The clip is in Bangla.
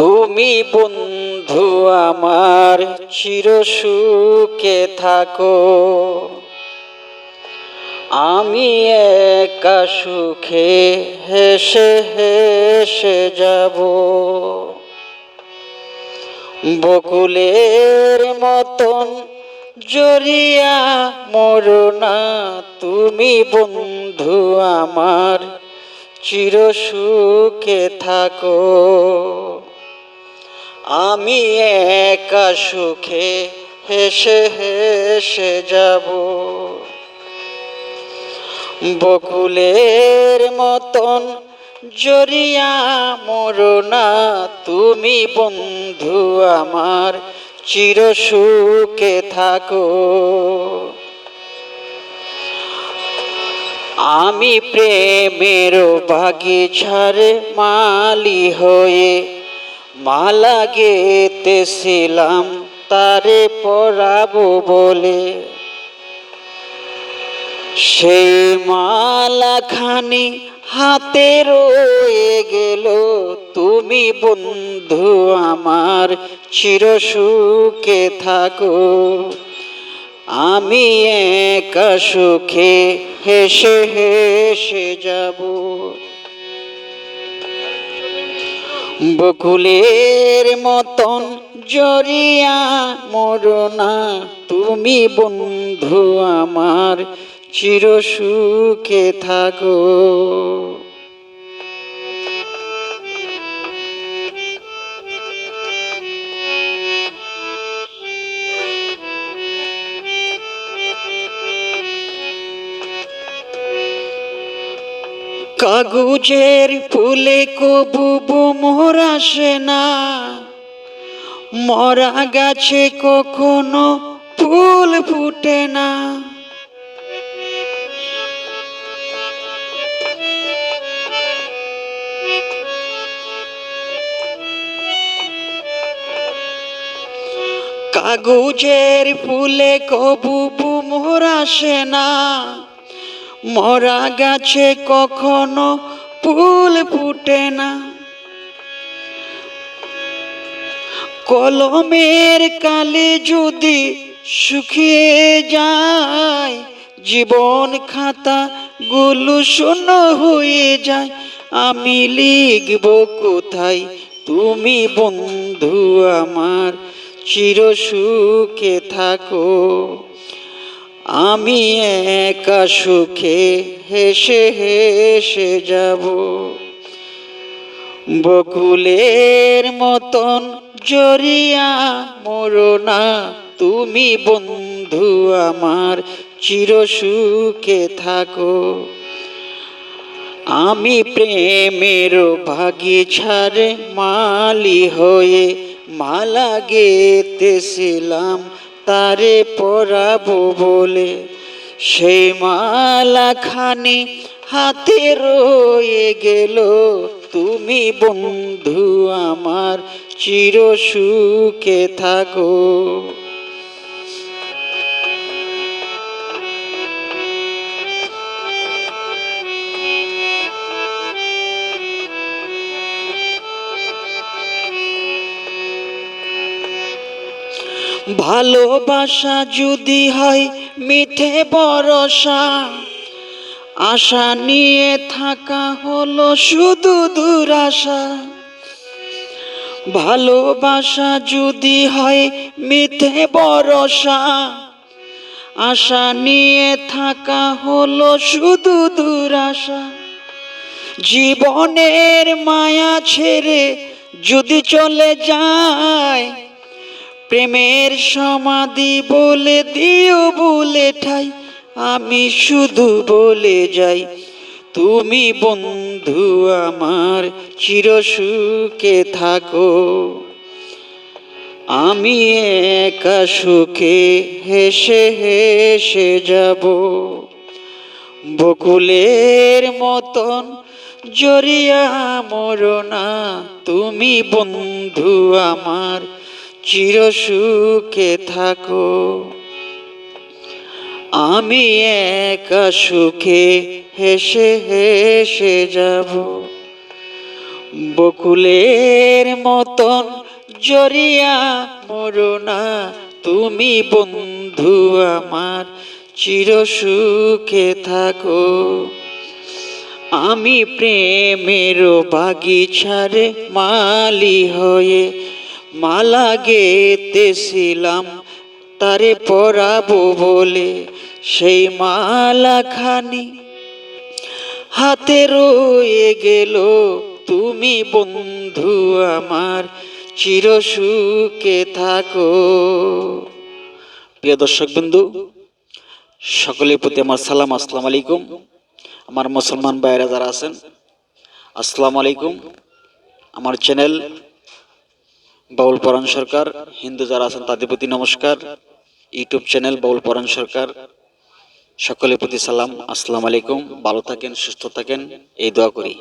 তুমি বন্ধু আমার চির সুখে থাকো। আমি একা সুখে হেসে হেসে যাব। বকুলের মতন জরিয়া মরনা তুমি বন্ধু আমার চির সুখে থাকো। আমি একা সুখে হেসে হেসে যাব। বকুলের মতন জরিয়া মরনা তুমি বন্ধু আমার, চির সুখে থাকো। আমি প্রেমের বাগিচার মালি হয়ে মালা গেতেছিলাম, তারে পরাবো বলে। সেই মালাখানি হাতে রয়ে গেল, তুমি বন্ধু আমার, চির সুখে থাকো। আমি একা সুখে হেসে হেসে যাব। বকুলের মতন জরিয়া মরনা তুমি বন্ধু আমার চিরসুখে থাকো। কাগজের ফুলে কবু মোর আসে না মরা গাছে কখনো ফুল ফুটে না। কাগজের ফুলে কবু মোর আসে না মরা গাছে কখনো ফুল ফুটে না। কলমের কালে যদি শুকিয়ে যায়, জীবন খাতা গুলো শূন্য হয়ে যায়। আমি লিখব কোথায়? তুমি বন্ধু আমার চির সুখে থাকো। আমি একা সুখে হেসে হেসে যাব। বকুলের মতন জরিয়া মরনা তুমি বন্ধু আমার, চির সুখে থাকো। আমি প্রেমের বাগিচার মালি হয়ে মালা গেতেছিলাম তারে পরাবো বলে। সেই মালা খানি হাতে রয়ে গেল। তুমি বন্ধু আমার চির সুখে থাকো। ভালোবাসা যদি হয় মিঠে বরসা আশা নিয়ে থাকা হলো শুধু দুরাশা। ভালোবাসা যদি হয় মিথ্যে বরসা আশা নিয়ে থাকা হলো শুধু দুরাশা। জীবনের মায়া ছেড়ে যদি চলে যায় প্রেমের সমাধি বলে দিও, বলে ঠাই। আমি শুধু বলে যাই, তুমি বন্ধু আমার, চির সুখে থাকো। আমি একা সুখে হেসে হেসে যাব। বকুলের মতন জরিয়া মরনা তুমি বন্ধু আমার চির সুখে থাকো। আমি একা সুখে হেসে হেসে যাব। বকুলের মতন জরিয়া মরুনা তুমি বন্ধু আমার। চির সুখে থাকো। আমি প্রেমের বাগিচার মালি হয়ে মালা গেতেছিলাম, তারে পরাবো বলে সেই মালা খানি হাতে রয়ে গেল, তুমি বন্ধু আমার, চির সুখে থাকো। প্রিয় দর্শক বন্ধু সকলের প্রতি আমার সালাম, আসসালাম আলাইকুম। আমার মুসলমান ভাইয়েরা যারা আছেন, আসসালামু আলাইকুম। আমার চ্যানেল বাউল পরাণ সরকার, হিন্দু যারা আছেন তাদের প্রতি নমস্কার। YouTube channel Baul Paran Sarkar. সকলের প্রতি সালাম। আসসালামু আলাইকুম। ভালো থাকেন, সুস্থ থাকেন। এই দোয়া করি।